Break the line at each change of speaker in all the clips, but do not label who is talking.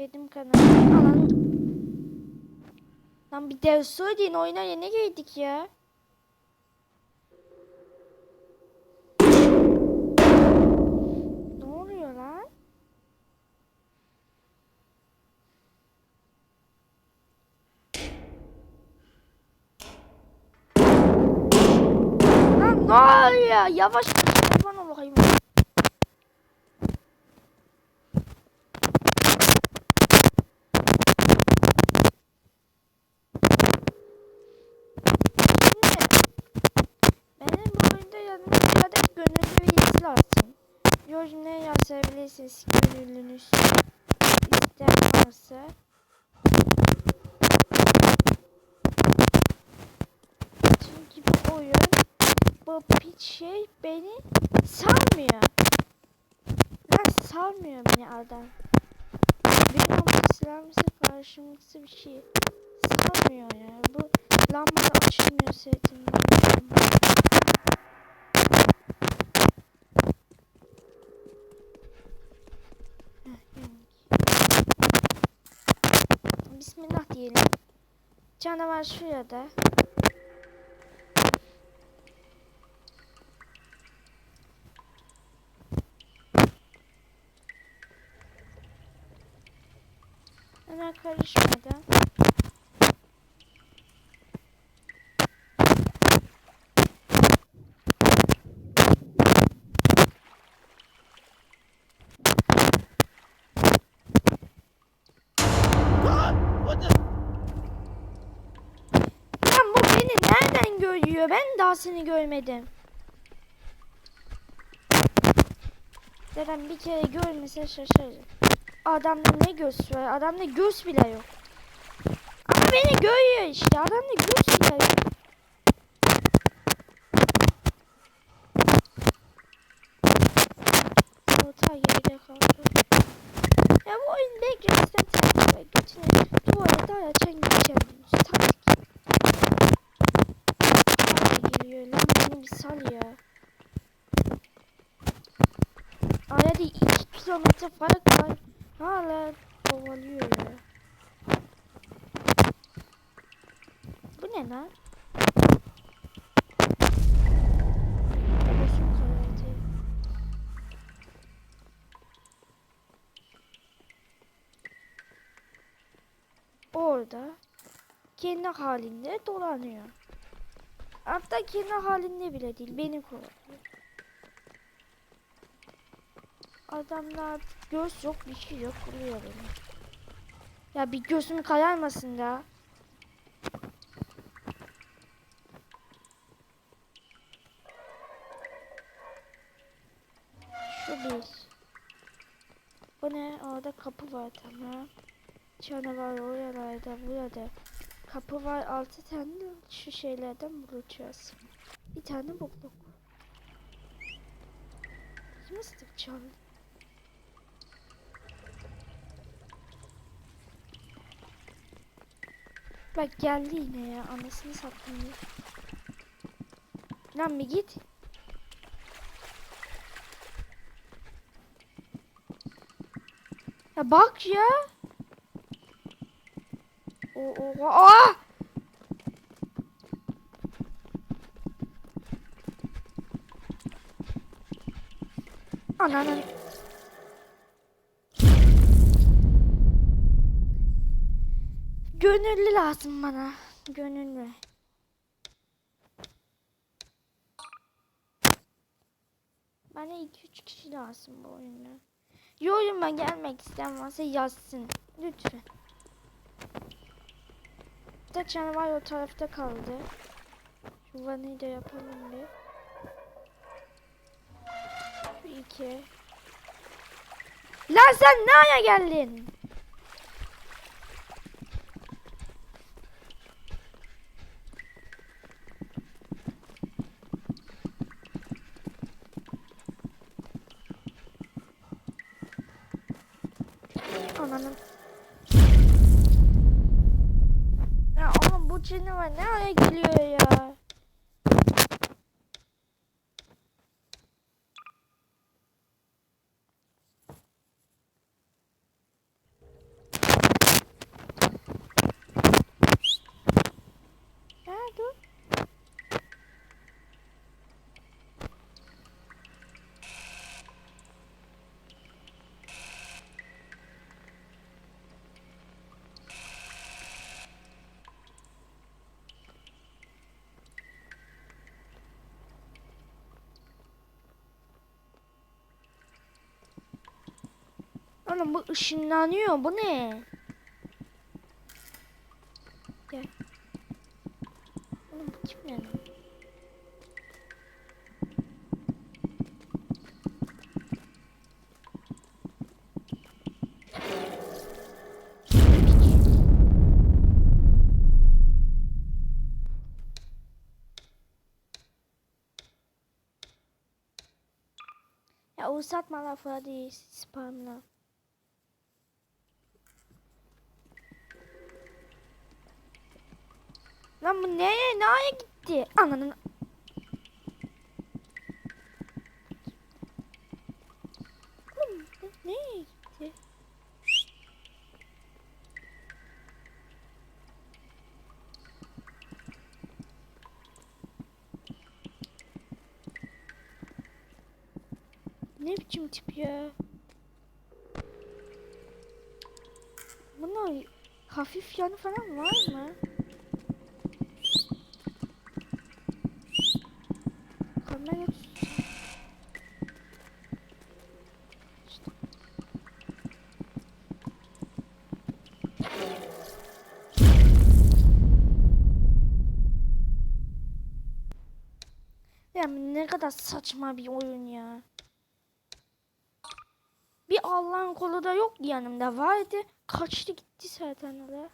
Yedim kanalı. Alan. Lan bir dev Suudin oyuna yeni girdik ya. Ne oluyor lan? Lan ne oluyor? Yavaş kurban olayım. Şimdi benim bu oyunda yanıma bir adet gönüllü üyesi lazım. Yorumlara yazabilirsiniz gönüllünüz isteyen varsa. Çünkü bu oyun bu piç şey beni salmıyor. Lan salmıyor beni adam. Benim ama silahımsı karşımsı bir şey salmıyor ya. Bu lamba da açılmıyor setimden. Bismillah diyelim. Canavar şurada. Hemen karışmadan. Lan bu beni nereden görüyor? Ben daha seni görmedim. Dedem bir kere görmese şaşırır. Adamda ne göz var? Adamda göz bile yok. Ama beni görüyor işte. Adamda göz bile yok. Orta geride kaldı. Ya bu oyun beklemesinden takip ve götüne tuvalete araçan geçemiyoruz. Taktik. Hadi geliyor lan beni bir sal ya. Arada 2 kilometre fark var. Hala kovalıyor ya. Bu ne lan? Orada kendi halinde dolanıyor. Hatta kendi halinde bile değil, beni kovalıyor. Adamda artık göz yok, bir şey yok, vuruyor. Ya bir gözüm kararmasın da. Şu bir. Bu ne? Orada kapı var tamam. Canavar oralarda burada. Kapı var altı tane şu şeylerden bulacağız. Bir tane bulduk. Nasıl çaldı? Bak geldi yine ya anasını satayım. Lan bir git. Ya bak ya. O o o aa! Ananın. Gönüllü lazım bana. Gönüllü. Bana 2-3 kişi lazım bu oyunda. Yoruma gelmek isteyen varsa yazsın. Lütfen. Tek canavar o tarafta kaldı. Şu vanayı yapalım bir. Şu iki. Lan sen nereye geldin? Ananın. Ya ama bu canavar nereye geliyor Oğlum bu ışınlanıyor. Bu ne? Gel. Bu kim ya? Ya uzatma lafı hadi spamla. Lan bu neye nereye gitti? Ananın. Oğlum nereye gitti? Ne biçim tip ya? Bunun hafif yanı falan var mı? Ya ne kadar saçma bir oyun ya. Bir Allah'ın kolu da yok yanımda vardı. Kaçtı gitti zaten öyle.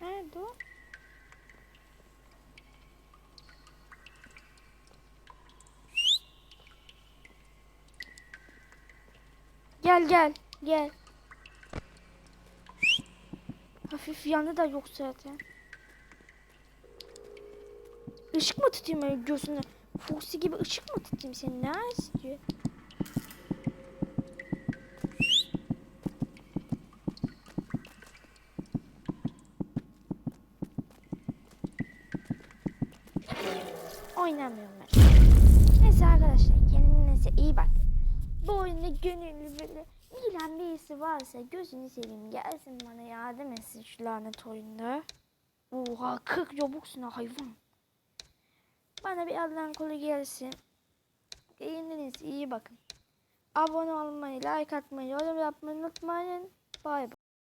Nerede o? Gel gel gel. Hafif yanı da yok zaten. Işık mı tutayım öyle gözüne? Foxy gibi ışık mı tutayım seni? Ne istiyor? Oynamıyorum ben. Neyse arkadaşlar kendinize iyi bak. Bu oyunda gönüllü böyle bilen birisi varsa gözünü seveyim gelsin bana yardım etsin şu lanet oyunda. Oha 40 Robux'un hayvan. Bana bir Allah'ın kolu gelsin. Kendinize iyi bakın. Abone olmayı, like atmayı, yorum yapmayı unutmayın. Bay bay.